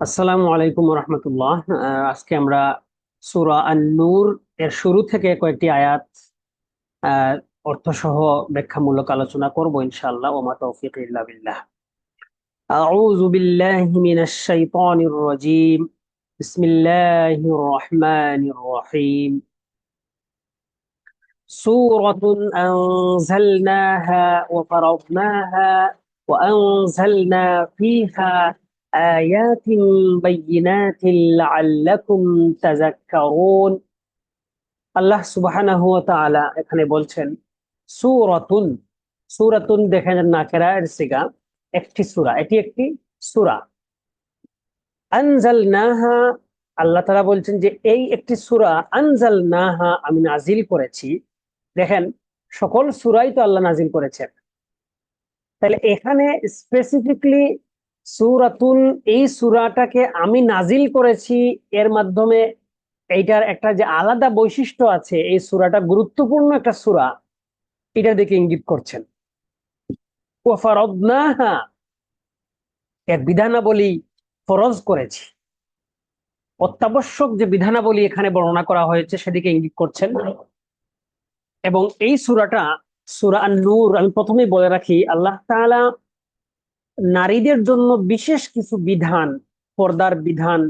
আসসালামু আলাইকুম রহমতুল্লাহ আজকে আমরা সূরা আন-নূর এর শুরু থেকে কয়েকটি আয়াত আহ, অর্থসহ ব্যাখ্যামূলক আলোচনা করব ইনশাআল্লাহ ওমা তৌফিক ইল্লা বিল্লাহ আউযু বিল্লাহি মিনাশ শাইতানির রাজীম বিসমিল্লাহির রহমানির রহিম سورة أنزلناها وفرضناها وأنزلنا فيها آيات بينات لعلكم تذكرون আল্লাহ সুবহানাহু ওয়া তাআলা এখানে বলছেন সূরাতুন সূরাতুন দেখেন নাকেরা এর সিগা একটি সূরা এটি একটি সূরা আনজালনাহা আল্লাহ তাআলা বলছেন যে এই একটি সূরা আনজালনাহা আমি নাজিল করেছি দেখেন সকল সূরাই তো আল্লাহ নাজিল করেছেন তাহলে এখানে স্পেসিফিকলি সুরাতুন এই সুরাটাকে আমি নাজিল করেছি এর মাধ্যমে এইটার একটা যে আলাদা বৈশিষ্ট্য আছে, এই সুরাটা গুরুত্বপূর্ণ একটা সুরা এটার দিকে ইঙ্গিত করছেন। এর বিধানাবলী ফরজ করেছি। অত্যাবশ্যক যে বিধানাবলী এখানে বর্ণনা করা হয়েছে সেদিকে ইঙ্গিত করছেন। এবং এই সুরাটা সুরা নূর আমি প্রথমেই বলে রাখি, আল্লাহ তাআলা নারীদের জন্য বিশেষ কিছু বিধান, পর্দার বিধান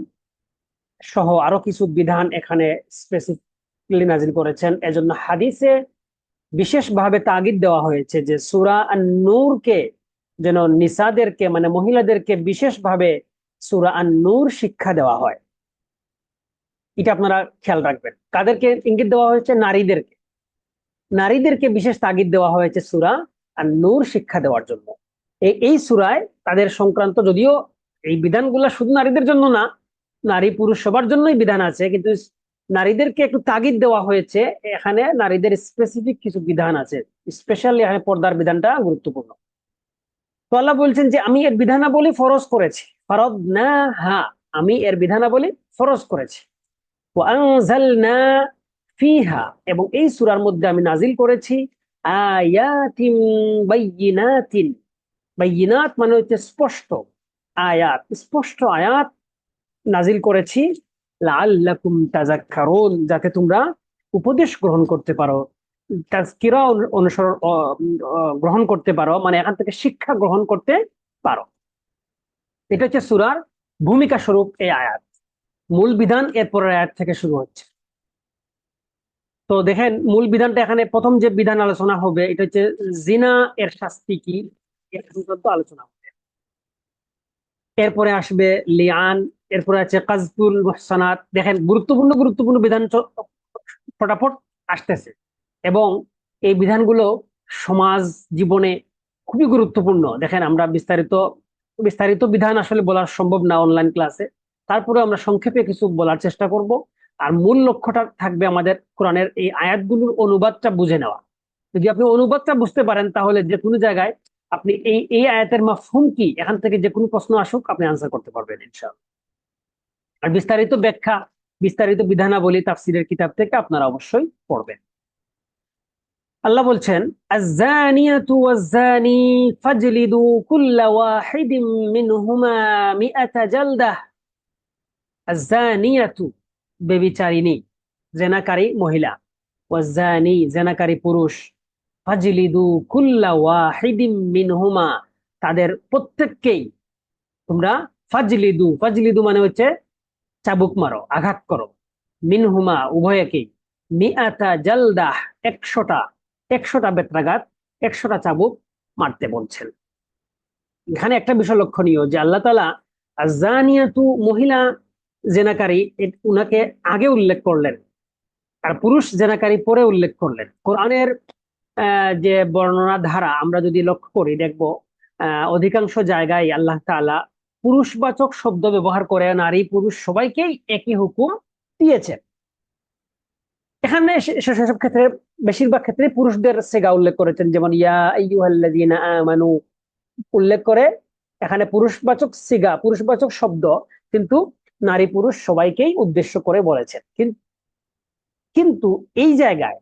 সহ আরও কিছু বিধান এখানে স্পেসিফিকলি নাজিল করেছেন। এজন্য হাদিসে বিশেষভাবে তাগিদ দেওয়া হয়েছে যে সুরা নূরকে যেন নিসাদেরকে মানে মহিলাদেরকে বিশেষভাবে সুরা আন নূর শিক্ষা দেওয়া হয়। এটা আপনারা খেয়াল রাখবেন। কাদেরকে ইঙ্গিত দেওয়া হয়েছে? নারীদেরকে। নারীদেরকে বিশেষ তাগিদ দেওয়া হয়েছে সুরা আর নূর শিক্ষা দেওয়ার জন্য। এই সুরায় তাদের সংক্রান্ত যদিও এই বিধানগুলা শুধু নারীদের জন্য না, নারী পুরুষ সবার জন্যই বিধান আছে, কিন্তু নারীদেরকে একটু তাগিদ দেওয়া হয়েছে, এখানে নারীদের স্পেসিফিক কিছু বিধান আছে স্পেশালি এখানে পর্দার বিধানটা গুরুত্বপূর্ণ। তো আল্লাহ বলছেন যে, আমি এর বিধানাবলী ফরজ করেছি। ফরদ না হা আমি এর বিধানাবলী ফরজ করেছি। ফিহা, এবং এই সুরার মধ্যে আমি নাজিল করেছি আয়াতিন বাইয়িনাতিন বাইয়িনাত মানে হচ্ছে স্পষ্ট আয়াত স্পষ্ট আয়াত নাজিল করেছি যাতে তোমরা উপদেশ গ্রহণ করতে পারো তাজকিরা অনুসরণ গ্রহণ করতে পারো মানে এখান থেকে শিক্ষা গ্রহণ করতে পারো এটা হচ্ছে সুরার ভূমিকা স্বরূপ এই আয়াত মূল বিধান এরপরের আয়াত থেকে শুরু হচ্ছে তো দেখেন মূল বিধানটা এখানে প্রথম যে বিধান আলোচনা হবে, এটা হচ্ছে জিনা এর শাস্তি কি? আলোচনা হবে। এরপরে আসবে লিয়ান এরপরে আছে কাজতুল মোহসানাত। দেখেন, গুরুত্বপূর্ণ গুরুত্বপূর্ণ বিধান ফটাফট আসতেছে। এবং এই বিধানগুলো সমাজ জীবনে খুবই গুরুত্বপূর্ণ। দেখেন, আমরা বিস্তারিত বিস্তারিত বিধান আসলে বলা সম্ভব না অনলাইন ক্লাসে তারপরে আমরা সংক্ষেপে কিছু বলার চেষ্টা করব। আর মূল লক্ষ্যটা থাকবে আমাদের কোরআনের এই আয়াতগুলোর অনুবাদটা বুঝে নেওয়া। যদি আপনি অনুবাদটা বুঝতে পারেন, তাহলে যে কোনো জায়গায় আপনি এই এই আয়াতের মাফহুম কি? এখান থেকে যে কোনো প্রশ্ন আসুক, আপনি আনসার করতে পারবেন, ইনশাআল্লাহ। আর বিস্তারিত ব্যাখ্যা, বিস্তারিত বিধানাবলী, তাফসিরের কিতাব থেকে আপনারা অবশ্যই পড়বেন। আল্লাহ বলছেন ফাজলিদু কুল্লা ওয়াহিদিম মিনহুমা মিআতা জালদাহ বেবিচারিনী জেনাকারী মহিলা। ওয়াজ-জানি, জেনাকারী পুরুষ। ফাজলিদু কুল্লা ওয়াহিদিম মিনহুমা। তাদের প্রত্যেককেই তোমরা ফাজলিদু ফাজলিদু মানে হচ্ছে চাবুক মারো, আঘাত করো। মিনহুমা উভয়কেই। মিআতা জালদাহ, একশোটা একশোটা বেত্রাঘাত, একশোটা চাবুক মারতে বলছেন। এখানে একটা বিষয় লক্ষণীয় যে আল্লাহ তালা জানিয়াতু মহিলা জেনাকারী উনাকে আগে উল্লেখ করলেন। আর পুরুষ জেনাকারী পরে উল্লেখ করলেন। কোরআনের যে বর্ণনা ধারা আমরা যদি লক্ষ্য করি, দেখব অধিকাংশ জায়গায় আল্লাহ তালা পুরুষবাচক শব্দ ব্যবহার করে, নারী, পুরুষ সবাইকেই একই হুকুম দিয়েছেন। এখানে সেসব ক্ষেত্রে, বেশিরভাগ ক্ষেত্রে পুরুষদের সেগা উল্লেখ করেছেন, যেমন, ইয়া আমানু, উল্লেখ করে এখানে পুরুষবাচক সিগা, পুরুষবাচক শব্দ কিন্তু নারী, পুরুষ সবাইকেই উদ্দেশ্য করে বলেছেন। কিন্তু এই জায়গায়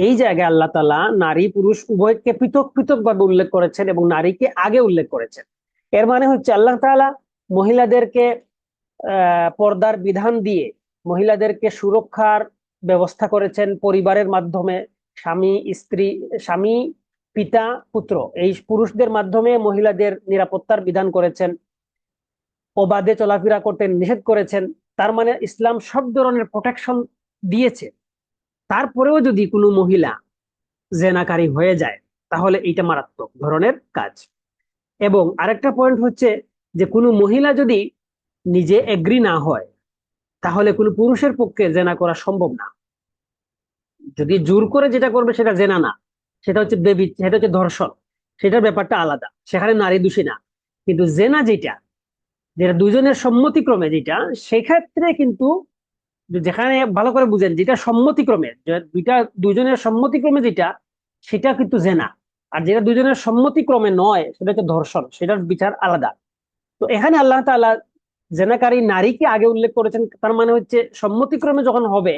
এই জায়গায় আল্লাহ তালা নারী, পুরুষ উভয়কে পৃথক পৃথক ভাবে উল্লেখ করেছেন এবং নারীকে আগে উল্লেখ করেছেন। এর মানে হচ্ছে আল্লাহ তালা মহিলাদেরকে পর্দার বিধান দিয়ে মহিলাদেরকে সুরক্ষার ব্যবস্থা করেছেন পরিবারের মাধ্যমে। স্বামী, স্ত্রী, স্বামী, পিতা, পুত্র এই পুরুষদের মাধ্যমে মহিলাদের নিরাপত্তার বিধান করেছেন। অবাধে চলাফেরা করতে নিষেধ করেছেন। তার মানে ইসলাম সব ধরনের প্রোটেকশন দিয়েছে। তারপরেও যদি কোনো মহিলা জেনাকারী হয়ে যায়, তাহলে এইটা মারাত্মক ধরনের কাজ। এবং আরেকটা পয়েন্ট হচ্ছে যে কোনো মহিলা যদি নিজে এগ্রি না হয়, তাহলে কোনো পুরুষের পক্ষে জেনা করা সম্ভব না। যদি জোর করে যেটা করবে সেটা জেনা না, সেটা হচ্ছে বেবি, সেটা হচ্ছে ধর্ষণ, সেটার ব্যাপারটা আলাদা। সেখানে নারী দোষী না। কিন্তু জেনা যেটা যেটা দুজনের সম্মতিক্রমে যেটা, সেক্ষেত্রে কিন্তু যেখানে ভালো করে বুঝেন, যেটা সম্মতিক্রমে দুইটা দুজনের সম্মতিক্রমে যেটা, সেটা কিন্তু জেনা। আর যেটা দুজনের সম্মতিক্রমে নয়, সেটা হচ্ছে ধর্ষণ, সেটার বিচার আলাদা। তো এখানে আল্লাহ তাআলা জেনাকারী নারীকে আগে উল্লেখ করেছেন, তার মানে হচ্ছে সম্মতিক্রমে যখন হবে,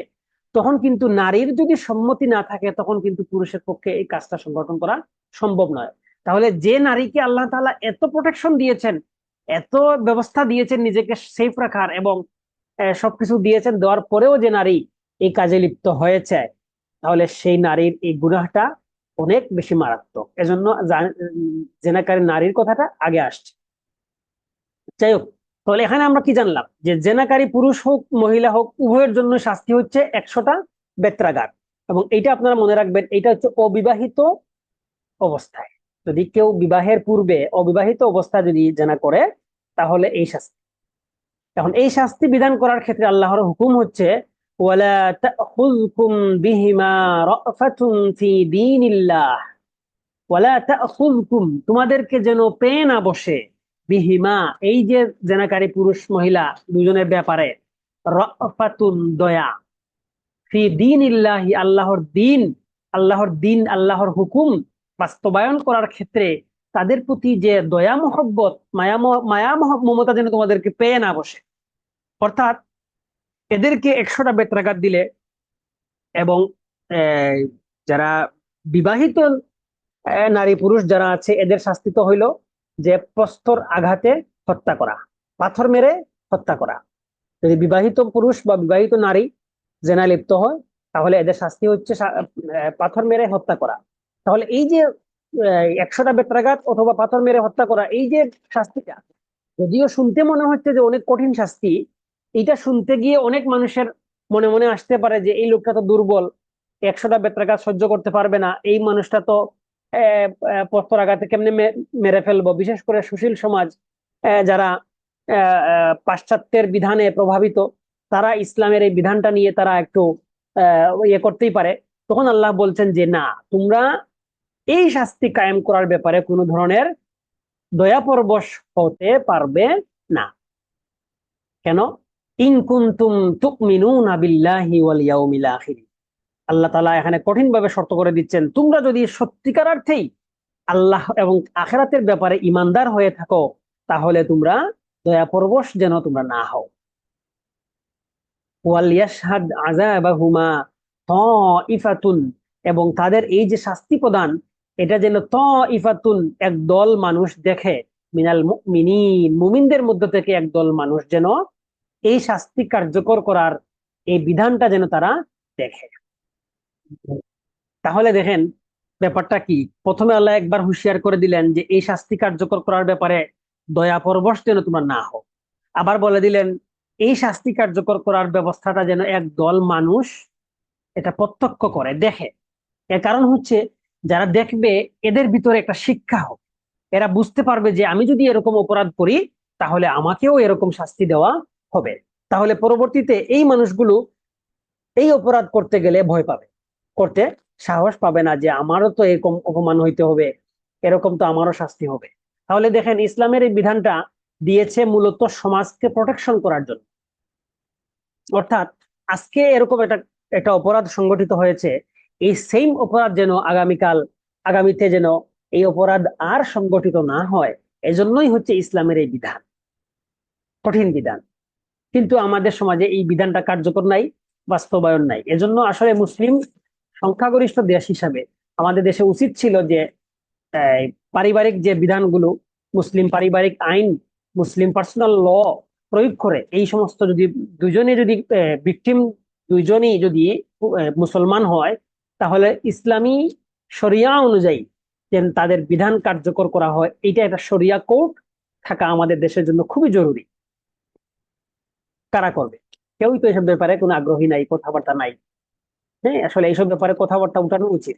তখন কিন্তু নারীর যদি সম্মতি না থাকে, তখন কিন্তু পুরুষের পক্ষে এই কাজটা সংগঠন করা সম্ভব নয়। তাহলে যে নারীকে আল্লাহ তাআলা এত প্রোটেকশন দিয়েছেন, এত ব্যবস্থা দিয়েছেন নিজেকে সেফ রাখার এবং সবকিছু দিয়েছেন, দেওয়ার পরেও যে নারী এই কাজে লিপ্ত হয়েছে, তাহলে সেই নারীর এই গুনাহটা অনেক বেশি মারাত্মক। এজন্য জেনাকারী নারীর কথাটা আগে আসছে। যাই হোক, তাহলে এখানে আমরা কি জানলাম? যে জেনাকারী পুরুষ হোক, মহিলা হোক, উভয়ের জন্য শাস্তি হচ্ছে একশোটা বেত্রাগার। এবং এইটা আপনারা মনে রাখবেন এটা হচ্ছে অবিবাহিত অবস্থায়। যদি কেউ বিবাহের পূর্বে অবিবাহিত অবস্থায় যদি জেনা করে, তাহলে এই শাস্তি। এখন এই শাস্তি বিধান করার ক্ষেত্রে আল্লাহর হুকুম হচ্ছে তোমাদেরকে যেন পে না বসে। বিহিমা, এই যে জেনাকারী পুরুষ মহিলা দুজনের ব্যাপারে, রাফাতুন দয়া। ফি দীনিল্লাহি, আল্লাহর দিন আল্লাহর দিন, আল্লাহর হুকুম বাস্তবায়ন করার ক্ষেত্রে তাদের প্রতি যে দয়া, মহব্বত, মায়া মায়া মমতা যেন তোমাদেরকে পেয়ে না বসে। অর্থাৎ এদেরকে একশোটা বেত্রাঘাত দিলে এবং যারা বিবাহিত নারী পুরুষ যারা আছে, এদের শাস্তি তো হইল যে প্রস্তর আঘাতে হত্যা করা, পাথর মেরে হত্যা করা। যদি বিবাহিত পুরুষ বা বিবাহিত নারী জেনা লিপ্ত হয়, তাহলে এদের শাস্তি হচ্ছে পাথর মেরে হত্যা করা। তাহলে এই যে একশোটা বেত্রাঘাত অথবা পাথর মেরে হত্যা করা এই যে শাস্তিটা যদিও শুনতে মনে হচ্ছে যে অনেক কঠিন শাস্তি এটা শুনতে গিয়ে অনেক মানুষের মনে মনে আসতে পারে যে এই লোকটা তো দুর্বল একশোটা বেত্রাঘাত সহ্য করতে পারবে না এই মানুষটা তো আহ, প্রস্তরাঘাতে কেমনে মেরে ফেলব? বিশেষ করে সুশীল সমাজ যারা পাশ্চাত্যের বিধানে প্রভাবিত তারা ইসলামের এই বিধানটা নিয়ে তারা একটু ইয়ে করতেই পারে। তখন আল্লাহ বলছেন যে না তোমরা এই শাস্তি কায়েম করার ব্যাপারে কোনো ধরনের দয়াপরবশ হতে পারবে না। কেন? ইন কুনতুম তুমিনুনা ওয়াল ইয়াউমিল আখির। আল্লাহ তাআলা এখানে শর্ত করে দিচ্ছেন, তোমরা যদি সত্যিকার অর্থেই আল্লাহ এবং আখেরাতের ব্যাপারে ইমানদার হয়ে থাকো, তাহলে তোমরা দয়াপরবশ যেন তোমরা না হও। ওয়াল তাইফাতুন, এবং তাদের এই যে শাস্তি প্রদান এটা যেন তাইফাতুন এক দল মানুষ দেখে, মিনাল মুমিনিন, মুমিনদের মধ্য থেকে এক দল মানুষ যেন এই শাস্তি কার্যকর করার এই বিধানটা যেন তারা দেখে। তাহলে দেখেন, ব্যাপারটা কি? প্রথমে আল্লাহ একবার হুঁশিয়ার করে দিলেন যে এই শাস্তি কার্যকর করার ব্যাপারে দয়া পরবশ যেন তোমরা না হও। আবার বলে দিলেন, এই শাস্তি কার্যকর করার ব্যবস্থাটা যেন এক দল মানুষ এটা প্রত্যক্ষ করে, দেখে। এর কারণ হচ্ছে যারা দেখবে এদের ভিতরে একটা শিক্ষা হবে। এরা বুঝতে পারবে যে আমি যদি এরকম অপরাধ করি, তাহলে আমাকেও এরকম শাস্তি দেওয়া হবে। তাহলে পরবর্তীতে এই মানুষগুলো এই অপরাধ করতে গেলে ভয় পাবে। করতে সাহস পাবে না যে আমারও তো এরকম অপমান হইতে হবে, এরকম তো আমারও শাস্তি হবে। তাহলে দেখেন, ইসলামের এই বিধানটা দিয়েছে মূলত সমাজকে প্রোটেকশন করার জন্য। অর্থাৎ আজকে এরকম একটা একটা অপরাধ সংগঠিত হয়েছে এই সেম অপরাধ যেন আগামীকাল, আগামীতে যেন এই অপরাধ আর সংগঠিত না হয়, এজন্যই হচ্ছে ইসলামের এই বিধান। কঠিন বিধান। কিন্তু আমাদের সমাজে এই বিধানটা কার্যকর নাই, বাস্তবায়ন নাই। এজন্য আসলে মুসলিম সংখ্যাগরিষ্ঠ দেশ হিসাবে আমাদের দেশে উচিত ছিল যে পারিবারিক যে বিধানগুলো, মুসলিম পারিবারিক আইন, মুসলিম পার্সোনাল ল প্রয়োগ করে, এই সমস্ত যদি দুজনে যদি ভিকটিম দুইজনই যদি মুসলমান হয় তাহলে ইসলামী শরিয়া অনুযায়ী যে তাদের বিধান কার্যকর করা হয় এটা একটা শরিয়া কোর্ট থাকা আমাদের দেশের জন্য খুবই জরুরি। কারা করবে? কেউই তো এসব ব্যাপারে কোনো আগ্রহী নাই, কথাবার্তা নাই। হ্যাঁ আসলে এইসব ব্যাপারে কথাবার্তা উঠানো উচিত।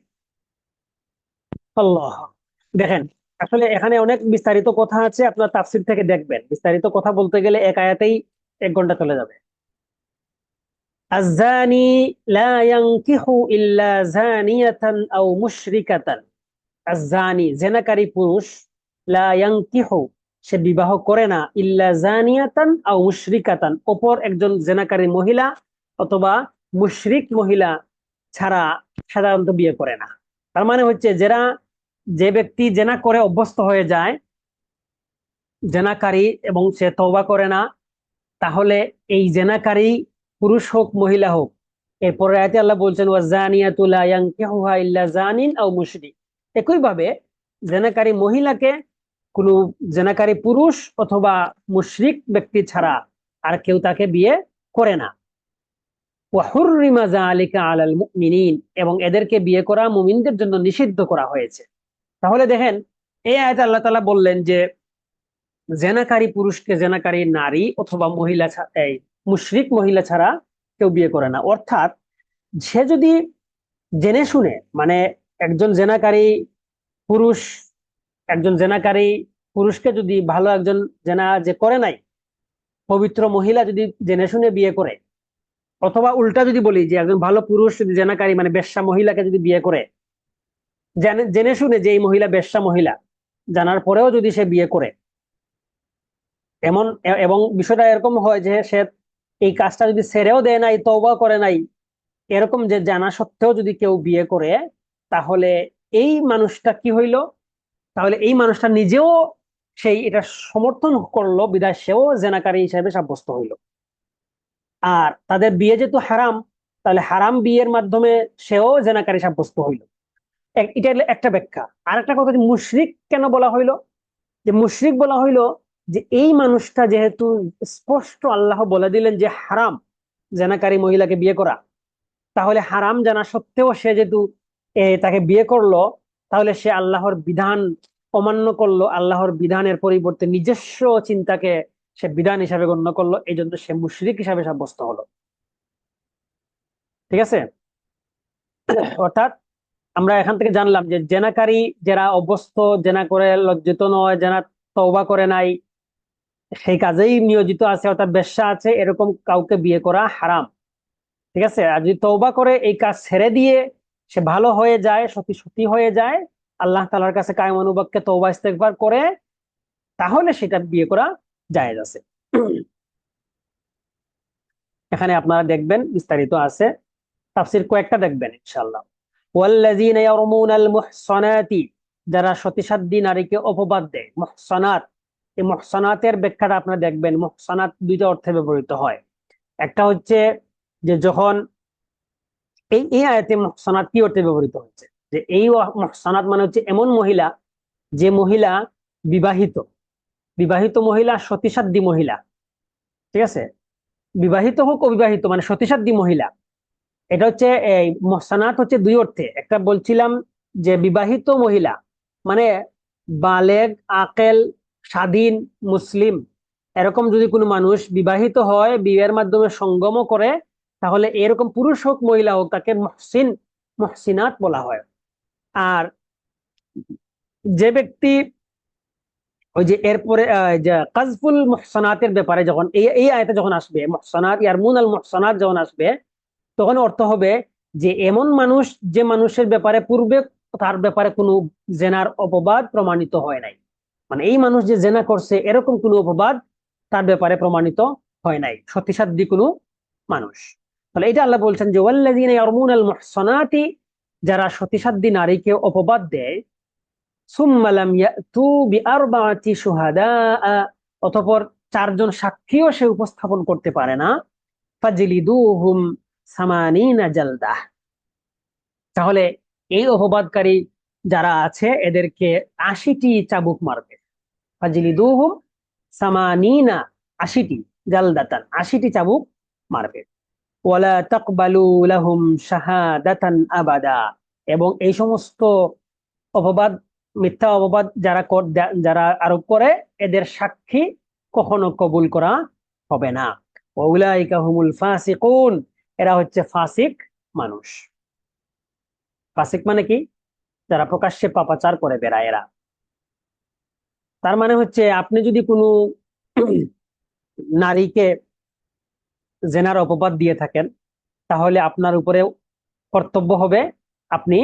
দেখেন, আসলে এখানে অনেক বিস্তারিত কথা আছে, আপনার তাফসির থেকে দেখবেন। বিস্তারিত কথা বলতে গেলে এক আয়াতেই এক ঘণ্টা চলে যাবে। আজানি লা ইল্লা জানিয়াতান আও মুশরিকাতান। আজানি জেনাকারী পুরুষ, লা সে বিবাহ করে না। ইল্লা জানিয়াতান আও মুশরিকাতান। অপর একজন জেনাকারী মহিলা অথবা মুশরিক মহিলা ছাড়া সাধারণত বিয়ে করে না। তার মানে হচ্ছে যারা, যে ব্যক্তি জেনা করে অভ্যস্ত হয়ে যায়, জেনাকারী এবং সে তওবা করে না, তাহলে এই জেনাকারী পুরুষ হোক, মহিলা হোক এরপরে আয়াতে আল্লাহ বলছেন ওয়াজানিয়াতু লা ইয়ানকিহুহা ইল্লা জানিন আও মুশরিক। একই ভাবে জেনাকারী মহিলাকে কোনো জেনাকারী পুরুষ অথবা মুশরিক ব্যক্তি ছাড়া আর কেউ তাকে বিয়ে করে না। ওয়াহুররিমা যালিকা আলাল মুমিনিন এবং এদেরকে বিয়ে করা মুমিনদের জন্য নিষিদ্ধ করা হয়েছে। তাহলে দেখেন, এই আয়াতে আল্লাহ তাআলা বললেন যে, জেনাকারী পুরুষকে জেনাকারী নারী অথবা মহিলা মুশরিক মহিলা ছাড়া কেউ বিয়ে করে না। অর্থাৎ সে যদি জেনে শুনে মানে একজন জেনাকারী পুরুষ, একজন জেনাকারী পুরুষকে যদি ভালো একজন জেনা যে করে নাই, পবিত্র মহিলা যদি জেনে শুনে বিয়ে করে, অথবা উল্টা যদি বলি যে একজন ভালো পুরুষ যদি জেনাকারী মানে বেশ্যা মহিলাকে যদি বিয়ে করে, জেনে শুনে যে এই মহিলা বেশ্যা মহিলা, জানার পরেও যদি সে বিয়ে করে, এমন এবং বিষয়টা এরকম হয় যে সে এই কাজটা যদি ছেড়েও দেয় নাই, তওবা করে নাই, এরকম যে জানা সত্ত্বেও যদি কেউ বিয়ে করে, তাহলে এই মানুষটা কি হইল? তাহলে এই মানুষটা নিজেও সেই এটা সমর্থন করল, বিদায় সেও জেনাকারী হিসেবে সাব্যস্ত হইল। আর তাদের বিয়ে যেহেতু হারাম, তাহলে হারাম বিয়ের মাধ্যমে সেও জেনাকারী সাব্যস্ত হইল। এটা একটা ব্যাখ্যা। আর একটা কথা মুশরিক কেন বলা হইল? যে মুশরিক বলা হইল যে এই মানুষটা যেহেতু স্পষ্ট আল্লাহ বলে দিলেন যে হারাম, জেনাকারী মহিলাকে বিয়ে করা, তাহলে হারাম জানা সত্ত্বেও সে যেহেতু তাকে বিয়ে করল, তাহলে সে আল্লাহর বিধান অমান্য করল, আল্লাহর বিধানের পরিবর্তে নিজস্ব চিন্তাকে সে বিধান হিসাবে গণ্য করল, এই জন্য সে মুশরিক হিসাবে সাব্যস্ত হলো। ঠিক আছে? অর্থাৎ আমরা এখান থেকে জানলাম যে জেনাকারী যারা অভ্যস্ত, জেনা করে লজ্জিত নয়, জেনা তওবা করে নাই সেই কাজেই নিয়োজিত আছে, অর্থাৎ বেশ্যা আছে, এরকম কাউকে বিয়ে করা হারাম। ঠিক আছে? আর যদি তওবা করে এই কাজ ছেড়ে দিয়ে সে ভালো হয়ে যায়, সতী সতী হয়ে যায়, আল্লাহ তালার কাছে কায়ম অনুবাককে তওবা ইস্তেগফার করে, তাহলে সেটা বিয়ে করা জায়েজ আছে। এখানে আপনারা দেখবেন, বিস্তারিত আছে। তাফসির কয়েকটা দেখবেন ইনশাল্লাহ ওয়াল্লাযীনা ইয়ারমুনাল মুহসানাতি, যারা সতীসাধ্যী নারীকে অপবাদ দেয়, মুহসানাত এই মুহসানাতের ব্যাখ্যাটা আপনারা দেখবেন, মুহসানাত দুইটা অর্থে ব্যবহৃত হয়। একটা হচ্ছে যে যখন এই এই আয়াতে মুহসানাত কি অর্থে ব্যবহৃত হচ্ছে যে এই মুহসানাত মানে হচ্ছে এমন মহিলা যে মহিলা বিবাহিত বিবাহিত মহিলা সতীসাধ্যী মহিলা, ঠিক আছে? বিবাহিত হোক অবিবাহিত মানে সতীসাধ্যী মহিলা। এটা হচ্ছে এই মহসানাত হচ্ছে দুই অর্থে। একটা বলছিলাম যে বিবাহিত মহিলা মানে বালেগ, আকেল স্বাধীন মুসলিম। এরকম যদি কোনো মানুষ বিবাহিত হয়, বিয়ের মাধ্যমে সঙ্গমও করে, তাহলে এরকম পুরুষ হোক, মহিলা হোক, তাকে মহসিন, মহসিনাত বলা হয়। আর যে ব্যক্তি ওই যে এরপরে কাজফুল মহসানাতের ব্যাপারে যখন, এই এই আয়তে যখন আসবে, মহসানাত, ইয়ারমুন আল মহসানাত যখন আসবে, তখন অর্থ হবে যে এমন মানুষ, যে মানুষের ব্যাপারে পূর্বে, তার ব্যাপারে কোনো জেনার অপবাদ প্রমাণিত হয় নাই। মানে এই মানুষ যে জেনা করছে, এরকম কোনো অপবাদ তার ব্যাপারে প্রমাণিত হয় নাই। সত্যিসাধ্যী কোনো মানুষ। তাহলে এটা আল্লাহ বলছেন যে, ওয়াল্লাযীনা ইয়ারমুনাল মুহসানাতি যারা সতীসাধ্যী নারীকে অপবাদ দেয়, সুম্মা লাম ইয়াতু বিআরবাআতি শুহাদা অতঃপর চারজন সাক্ষীও সে উপস্থাপন করতে পারে না। ফাজলিদুহুম সামানিনা জালদাহ তাহলে এই অপবাদকারী যারা আছে, এদেরকে আশিটি চাবুক মারবে। ফাজলিদুহুম সামানিনা, আশিটি জালদাতান, আশিটি চাবুক মারবে। ওয়ালা তাকবালু লাহুম শাহাদাতান আবাদা। এবং এই সমস্ত অপবাদ, মিথ্যা অপবাদ যারা যারা আরোপ করে, এদের সাক্ষী কখনো কবুল করা হবে না। ওউলাইকা হুমুল ফাসিকুন, এরা হচ্ছে ফাসিক মানুষ। ফাসিক মানে কি? যারা প্রকাশ্যে পাপাচার করে বেড়ায় এরা। তার মানে হচ্ছে আপনি যদি কোনো নারীকে জেনার অপবাদ দিয়ে থাকেন, তাহলে আপনার উপরে কর্তব্য হবে আপনি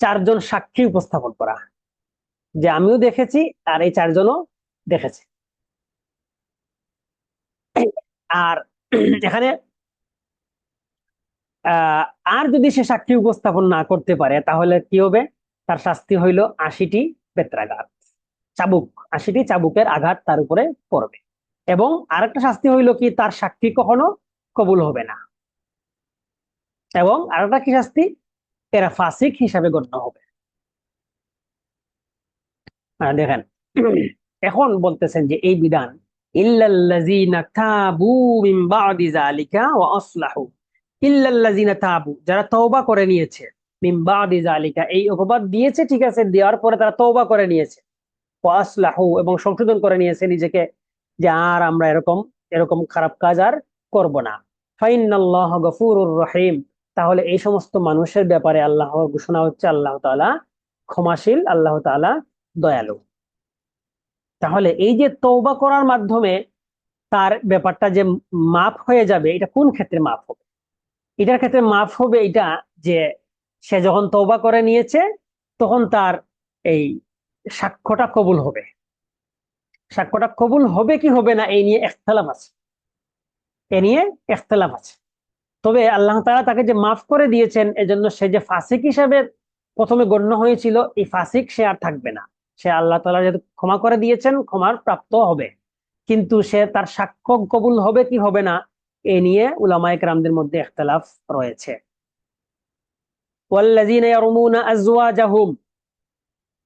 চারজন সাক্ষী উপস্থাপন করা, যে আমিও দেখেছি আর এই চারজনও দেখেছে। আর এখানে আর যদি সে সাক্ষী উপস্থাপন না করতে পারে, তাহলে কি হবে? তার শাস্তি হইল আশিটি বেত্রাঘাত। চাবুক আশিটি চাবুকের আঘাত তার উপরে পড়বে। এবং আরেকটা শাস্তি হইল কি, তার সাক্ষী কখনো কবুল হবে না। এবং আরেকটা কি শাস্তি, এরা ফাসিক হিসাবে গণ্য হবে। দেখেন, এখন বলতেছেন যে এই বিধান তাবু মিন তাবু, যারা তওবা করে নিয়েছে, মিন এই অপবাদ দিয়েছে, ঠিক আছে, দেওয়ার পরে তারা তওবা করে নিয়েছে। ওয়া আসলাহু এবং সংশোধন করে নিয়েছে নিজেকে যে আর আমরা এরকম এরকম খারাপ কাজ আর করব না। ফাইনাল্লাহ গফুরুর রহিম। তাহলে এই সমস্ত মানুষের ব্যাপারে আল্লাহ ঘোষণা হচ্ছে আল্লাহ তাআলা ক্ষমাশীল, আল্লাহ তাআলা দয়ালু। তাহলে এই যে তৌবা করার মাধ্যমে তার ব্যাপারটা যে মাফ হয়ে যাবে, এটা কোন ক্ষেত্রে মাফ হবে? এটার ক্ষেত্রে মাফ হবে এটা যে সে যখন তৌবা করে নিয়েছে, তখন তার এই সাক্ষ্যটা কবুল হবে। সাক্ষ্যটা কবুল হবে কি হবে না, এই নিয়ে একতলাফ আছে। এ নিয়ে একতলাফ আছে। তবে আল্লাহ তাআলা তাকে যে মাফ করে দিয়েছেন, এজন্য সে যে ফাসিক হিসাবে প্রথমে গণ্য হয়েছিল, এই ফাসিক সে আর থাকবে না। সে আল্লাহ তাআলা যেহেতু ক্ষমা করে দিয়েছেন, ক্ষমার প্রাপ্ত হবে। কিন্তু সে তার সাক্ষ্য কবুল হবে কি হবে না, এ নিয়ে উলামায়ে কেরামদের মধ্যে ইখতিলাফ রয়েছে।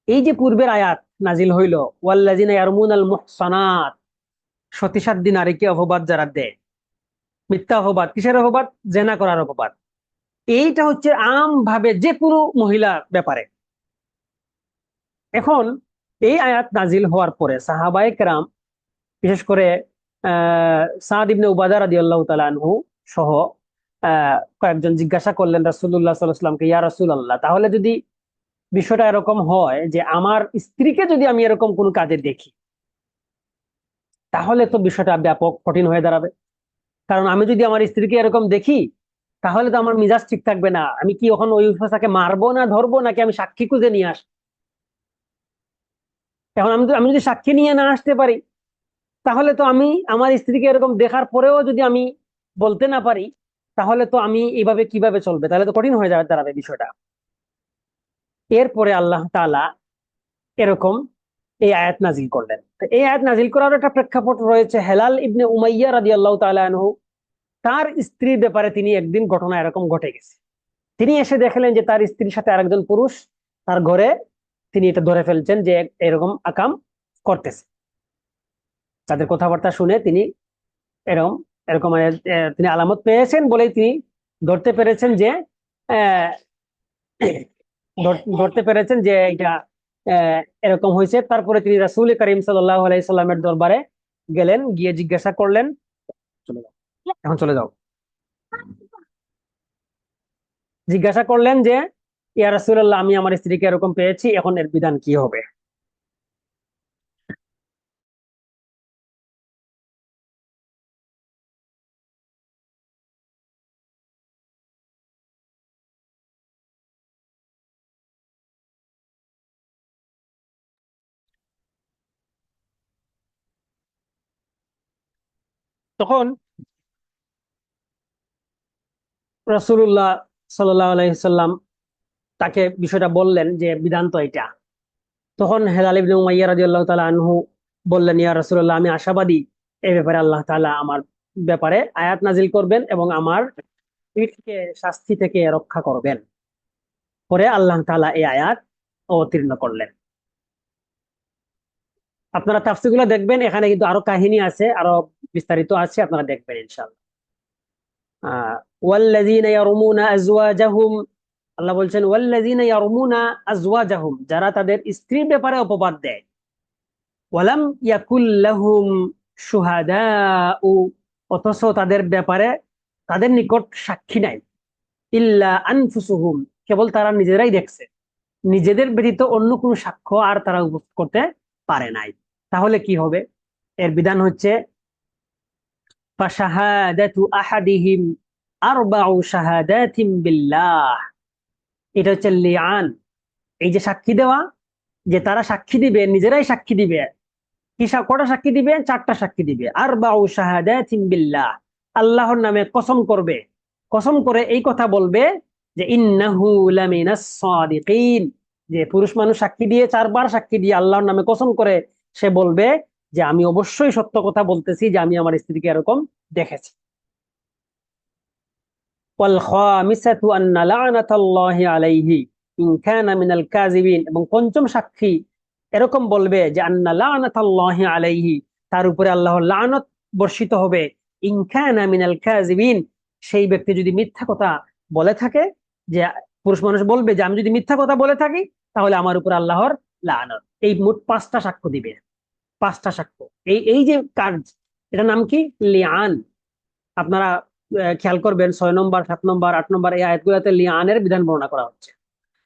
এই যে পূর্বের আয়াত নাজিল হইল মুহসানাত সতীসাধ্যী নারীকে অপবাদ যারা দেয়। মিথ্যা অপবাদ, কিসের অপবাদ? জেনা করার অপবাদ। এইটা হচ্ছে আম ভাবে যে কোনো মহিলার ব্যাপারে। এখন এই আয়াত নাজিল হওয়ার পরে সাহাবায়ে কেরাম, বিশেষ করে, আহ, সাদ ইবনে উবাদা রাদিয়াল্লাহু তাআলা আনহু সহ, আহ, কয়েকজন জিজ্ঞাসা করলেন আলাইহি ওয়াসাল্লামকে, ইয়া রাসূলুল্লাহ তাহলে যদি বিষয়টা এরকম হয় যে আমার স্ত্রীকে যদি আমি এরকম কোনো কাজে দেখি, তাহলে তো বিষয়টা ব্যাপক কঠিন হয়ে দাঁড়াবে। কারণ আমি যদি আমার স্ত্রীকে এরকম দেখি, তাহলে তো আমার মিজাজ ঠিক থাকবে না। আমি কি ওখানে ওই উপসাকে মারবো না ধরবো, নাকি আমি সাক্ষী খুঁজে নিয়ে আস এখন আমি আমি যদি সাক্ষী নিয়ে না আসতে পারি, তাহলে তো আমি আমার স্ত্রীকে এরকম দেখার পরেও যদি আমি বলতে না পারি, তাহলে তো আমি এইভাবে কীভাবে চলবে? তাহলে তো কঠিন হয়ে যাবে দাঁড়াবে বিষয়টা। এরপরে আল্লাহ তাআলা এরকম এই আয়াত নাজিল করলেন। এই আয়াত নাজিল করার একটা প্রেক্ষাপট রয়েছে। হেলাল ইবনে উমাইয়া রাদিয়াল্লাহু তাআলা আনহু তার স্ত্রীর ব্যাপারে তিনি একদিন ঘটনা এরকম ঘটে গেছে। তিনি এসে দেখলেন যে তার স্ত্রীর সাথে আরেকজন পুরুষ তার ঘরে তিনি এটা ধরে ফেলছেন যে এরকম আকাম করতেছে। তাদের কথাবার্তা শুনে তিনি এরকম এরকম আহ, তিনি আলামত পেয়েছেন বলেই তিনি ধরতে পেরেছেন যে ধরতে পেরেছেন যে এটা এরকম হয়েছে। তারপরে তিনি রাসুল করিম সাল্লাহ আলাইহি সাল্লামের দরবারে গেলেন, গিয়ে জিজ্ঞাসা করলেন। এখন চলে যাও। জিজ্ঞাসা করলেন যে, ইয়া রাসুল্লাহ আমি আমার স্ত্রীকে এরকম পেয়েছি, এখন এর বিধান কি হবে? তখন আলাইহি সাল্লাম তাকে বিষয়টা বললেন যে, বিধান তো এটা। তখন হেলাল ইবনে উমাইয়া রাদিয়াল্লাহু তাআলা আনহু বললেন, ইয়া রাসূলুল্লাহ, আমি আশাবাদী এই ব্যাপারে আল্লাহ তাআলা আমার ব্যাপারে আয়াত নাজিল করবেন এবং আমার পিঠকে শাস্তি থেকে রক্ষা করবেন। পরে আল্লাহ তাআলা এই আয়াত অবতীর্ণ করলেন। আপনারা তাফসিরগুলো দেখবেন, এখানে কিন্তু আরও কাহিনী আছে, আরও বিস্তারিত আছে, আপনারা দেখবেন ইনশাআল্লাহ। ওয়াল্লাযীনা ইয়ারমুনা আজওয়াজাহুম, আল্লাহ বলছেন, ওয়াল্লাযীনা ইয়ারমুনা আজওয়াজাহুম, যারা তাদের স্ত্রীর ব্যাপারে অপবাদ দেয়। ওয়ালাম ইয়াকুল শুহাদাউ, অথচ তাদের ব্যাপারে তাদের নিকট সাক্ষী নাই। ইল্লা আনফুসুহুম, কেবল তারা নিজেরাই দেখছে। নিজেদের ব্যতীত অন্য কোনো সাক্ষ্য আর তারা উপস্থিত করতে পারে নাই। তাহলে কি হবে? এর বিধান হচ্ছে এটা হচ্ছে এই যে সাক্ষী দেওয়া, যে তারা সাক্ষী দিবে, নিজেরাই সাক্ষী দিবে। কটা সাক্ষী দিবে? চারটা সাক্ষী দিবে। আরবাউ শাহাদাতিম বিল্লাহ। আল্লাহর নামে কসম করবে। কসম করে এই কথা বলবে যে, ইন্নাহু যে পুরুষ মানুষ সাক্ষী দিয়ে চারবার সাক্ষী দিয়ে আল্লাহর নামে কসম করে সে বলবে যে, আমি অবশ্যই সত্য কথা বলতেছি যে, আমি আমার স্ত্রীকে এরকম দেখেছি। এবং পঞ্চম সাক্ষী এরকম বলবে যে আলাইহি তার উপরে আল্লাহ বর্ষিত হবে। সেই ব্যক্তি যদি মিথ্যা কথা বলে থাকে, যে, পুরুষ মানুষ বলবে যে, আমি যদি মিথ্যা কথা বলে থাকি, তাহলে আমার উপর আল্লাহর লানত এই মোট পাঁচটা সাক্ষ্য দিবে। পাঁচটা সাক্ষ্য। এই এই যে কাজ এটার নাম কি? লিআন। আপনারা খেয়াল করবেন, ছয় নম্বর, সাত নম্বর, আট নম্বর এই আয়াতগুলোতে লিআনের বিধান বর্ণনা করা হচ্ছে।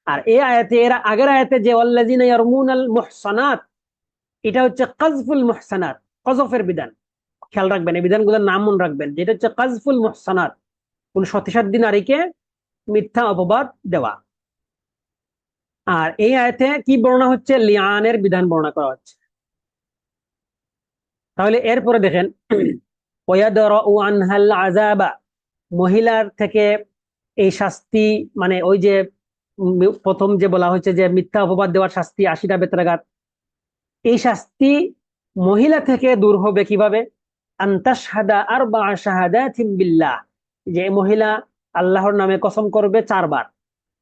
আর এই আয়াতে, এর আগের আয়াতে যে ইয়ারমুনাল মুহসানাত, এটা হচ্ছে কাজফুল মুহসানাত কজফের বিধান। খেয়াল রাখবেন, এই বিধানগুলোর নাম মনে রাখবেন, যেটা হচ্ছে কাজফুল মুহসানাত। কোন সতীসাধ্যী নারীকে মিথ্যা অপবাদ দেওয়া। আর এই আয়াতে কি বর্ণনা হচ্ছে? লিআনের বিধান বর্ণনা করা হচ্ছে। তাহলে এরপরে দেখেন আনহাল আযাবা, মহিলার থেকে এই শাস্তি মানে ওই যে প্রথম যে বলা হয়েছে যে মিথ্যা অপবাদ দেওয়ার শাস্তি, আশিটা বেতরাঘাত, এই শাস্তি মহিলা থেকে দূর হবে কীভাবে? আন্তাশহাদা আর বা শাহাদাতিন বিল্লাহ, যে মহিলা আল্লাহর নামে কসম করবে চারবার।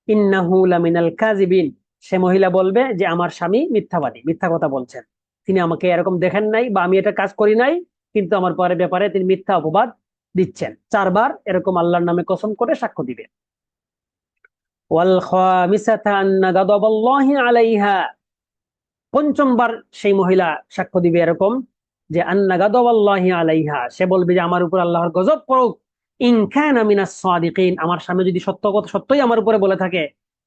ইন্নাহু লামিনাল কাযিবিন। সে মহিলা বলবে যে, আমার স্বামী মিথ্যাবাদী, মিথ্যা কথা বলছেন। তিনি আমাকে এরকম দেখেন নাই বা আমি এটা কাজ করি নাই, কিন্তু আমার পরে ব্যাপারে তিনি মিথ্যা অপবাদ দিচ্ছেন। চারবার এরকম আল্লাহর নামে কসম করে সাক্ষ্য দিবে। পঞ্চমবার সেই মহিলা সাক্ষ্য দিবে এরকম যে, আন্না গাদাবাল্লাহি আলাইহা। সে বলবে যে, আমার উপর আল্লাহর গজব পড়ুক। ইন কানা মিনাস সাদিকিন, আমার স্বামী যদি সত্য কথা সত্যই আমার উপরে বলে থাকে,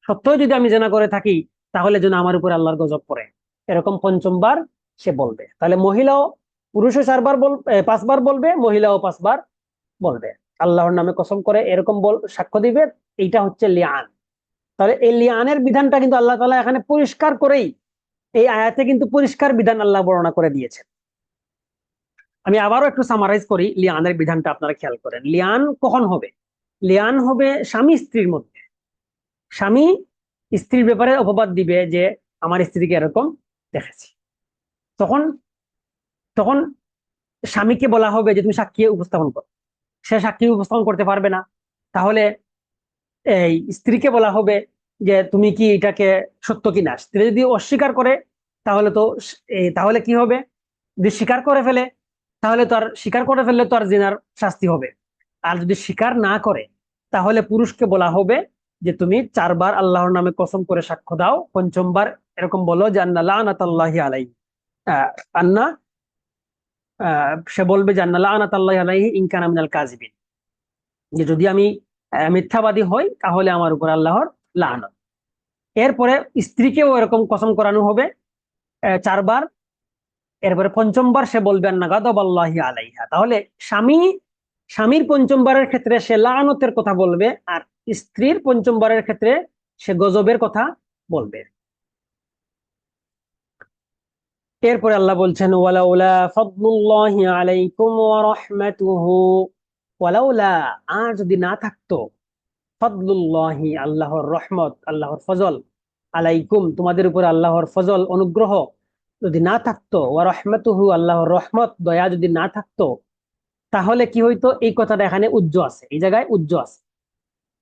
সত্যই যদি আমি জেনা করে থাকি, তাহলে যেন আমার উপরে আল্লাহর গজব পড়ে। এরকম পঞ্চমবার সে বলবে। তাহলে মহিলাও পুরুষও চারবার বল পাঁচবার বলবে, মহিলাও পাঁচবার বলবে। আল্লাহর নামে কসম করে এরকম বল সাক্ষ্য দিবে, এইটা হচ্ছে লিয়ান তাহলে এই লিয়ানের বিধানটা কিন্তু আল্লাহ তালা এখানে পরিষ্কার করেই, এই আয়াতে কিন্তু পরিষ্কার বিধান আল্লাহ বর্ণনা করে দিয়েছেন। আমি আবারও একটু সামারাইজ করি লিয়ানের বিধানটা আপনারা খেয়াল করেন। লিয়ান কখন হবে? লিয়ান হবে স্বামী স্ত্রীর মধ্যে। স্বামী স্ত্রীর ব্যাপারে অপবাদ দিবে যে আমার স্ত্রীকে এরকম দেখেছি। তখন তখন স্বামীকে বলা হবে যে তুমি সাক্ষী উপস্থাপন করো। সে সাক্ষী উপস্থাপন করতে পারবে না। তাহলে এই স্ত্রীকে বলা হবে যে তুমি কি এটাকে সত্য কিনা? স্ত্রী যদি অস্বীকার করে, তাহলে তো তাহলে কি হবে? যদি স্বীকার করে ফেলে তাহলে তো আর স্বীকার করে ফেললে তো আর জিনার শাস্তি হবে। আর যদি স্বীকার না করে, তাহলে পুরুষকে বলা হবে যে তুমি চারবার আল্লাহর নামে কসম করে সাক্ষ্য দাও, পঞ্চমবার এরকম বলো যে আন্না লানাতাল্লাহি আলাই আন্না সে বলবে যে আন্না লানাতাল্লাহি আলাইহি ইন কানা মিনাল কাযিবিন। যে যদি আমি মিথ্যাবাদী হই, তাহলে আমার উপর আল্লাহর লানত। এরপরে স্ত্রীকেও এরকম কসম করানো হবে চারবার এরপরে পঞ্চমবার সে বলবেন না, গাদাবাল্লাহি আলাইহা। তাহলে স্বামী, স্বামীর পঞ্চমবারের ক্ষেত্রে সে লানতের কথা বলবে আর স্ত্রীর পঞ্চমবারের ক্ষেত্রে সে গজবের কথা বলবে। এরপরে আল্লাহ বলছেন আর যদি না থাকতো, ফাদলুল্লাহি, আল্লাহর রহমত, আল্লাহর ফজল, আলাইকুম, তোমাদের উপর আল্লাহর ফজল, অনুগ্রহ যদি না থাকতো, ওয়া রহমাতুহু আল্লাহর রহমত, দয়া যদি না থাকতো, তাহলে কি হইতো? এই কথাটা এখানে উজ্জ আছে, এই জায়গায় উজ্জ আছে।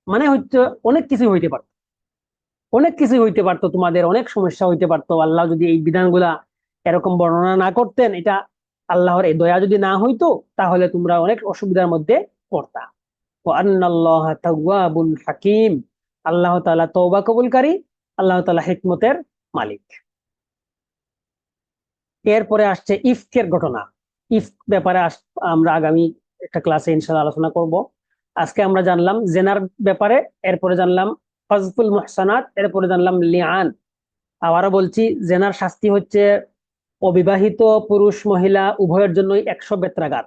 মানে হচ্ছে অনেক কিছু হইতে পারতো। অনেক কিছু হইতে পারতো, তোমাদের অনেক সমস্যা হইতে পারতো। আল্লাহ যদি এই বিধানগুলা এরকম বর্ণনা না করতেন, এটা আল্লাহর এই দয়া যদি না হইতো, তাহলে তোমরা অনেক অসুবিধার মধ্যে পড়তা। হাকিম। আল্লাহ তাআলা তওবা কবুলকারী, আল্লাহ তাআলা হিকমতের মালিক। এরপরে আসছে ইফকের ঘটনা। ইফ ব্যাপারে আমরা আগামী একটা ক্লাসে ইনশাআল্লাহ আলোচনা করব। আজকে আমরা জানলাম জেনার ব্যাপারে, এরপরে জানলাম ফজফুল মুহসানাত, এরপরে জানলাম লিয়ান আবারও বলছি, জেনার শাস্তি হচ্ছে অবিবাহিত পুরুষ মহিলা উভয়ের জন্যই একশো বেত্রাঘাত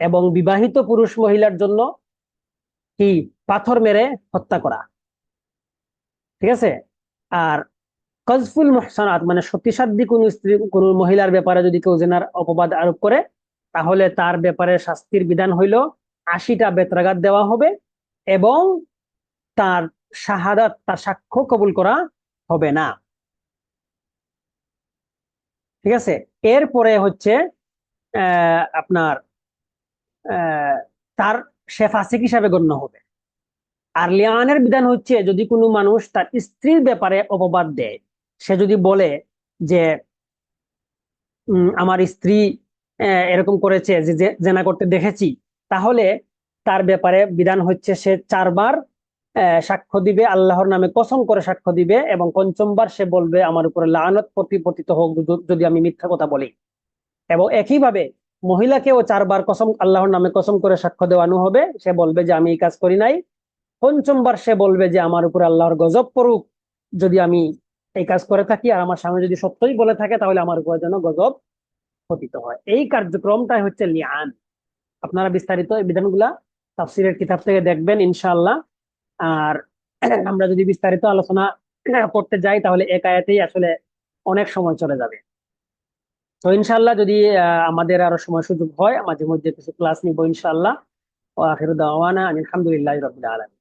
এবং বিবাহিত পুরুষ মহিলার জন্য কি? পাথর মেরে হত্যা করা। ঠিক আছে? আর কজফুল মহসানাত মানে সতীসাধ্যী কোন স্ত্রী, কোন মহিলার ব্যাপারে যদি কেউ জেনার অপবাদ আরোপ করে, তাহলে তার ব্যাপারে শাস্তির বিধান হইল আশিটা বেত্রাঘাত দেওয়া হবে এবং তার শাহাদাত, তার সাক্ষ্য কবুল করা হবে না। ঠিক আছে? এরপরে হচ্ছে আপনার তার সে ফাসিক হিসাবে গণ্য হবে। আর লিয়ানের বিধান হচ্ছে, যদি কোনো মানুষ তার স্ত্রীর ব্যাপারে অপবাদ দেয় সে যদি বলে যে আমার স্ত্রী এরকম করেছে যে জেনা করতে দেখেছি, তাহলে তার ব্যাপারে বিধান হচ্ছে সে চারবার সাক্ষ্য দিবে, আল্লাহর নামে কসম করে সাক্ষ্য দিবে এবং পঞ্চমবার সে বলবে, আমার উপরে লানত প্রতিপতিত হোক যদি আমি মিথ্যা কথা বলি। এবং একইভাবে মহিলাকেও চারবার কসম, আল্লাহর নামে কসম করে সাক্ষ্য দেওয়ানো হবে। সে বলবে যে, আমি এই কাজ করি নাই। পঞ্চমবার সে বলবে যে, আমার উপরে আল্লাহর গজব পড়ুক। যদি আমি এই কাজ করে থাকি আর আমার স্বামী যদি সত্যই বলে থাকে, তাহলে আমার উপরে যেন গজব পতিত হয়। এই কার্যক্রমটাই হচ্ছে লিয়ান আপনারা বিস্তারিত এই বিধানগুলা তাফসিরের কিতাব থেকে দেখবেন, ইনশাআল্লাহ। আর আমরা যদি বিস্তারিত আলোচনা করতে যাই, তাহলে এক আয়াতেই আসলে অনেক সময় চলে যাবে। তো ইনশাল্লাহ যদি আমাদের আরও সময় সুযোগ হয়, মাঝে মধ্যে কিছু ক্লাস নিব ইনশাল্লাহ আলহামদুলিল্লাহ রবিল আলম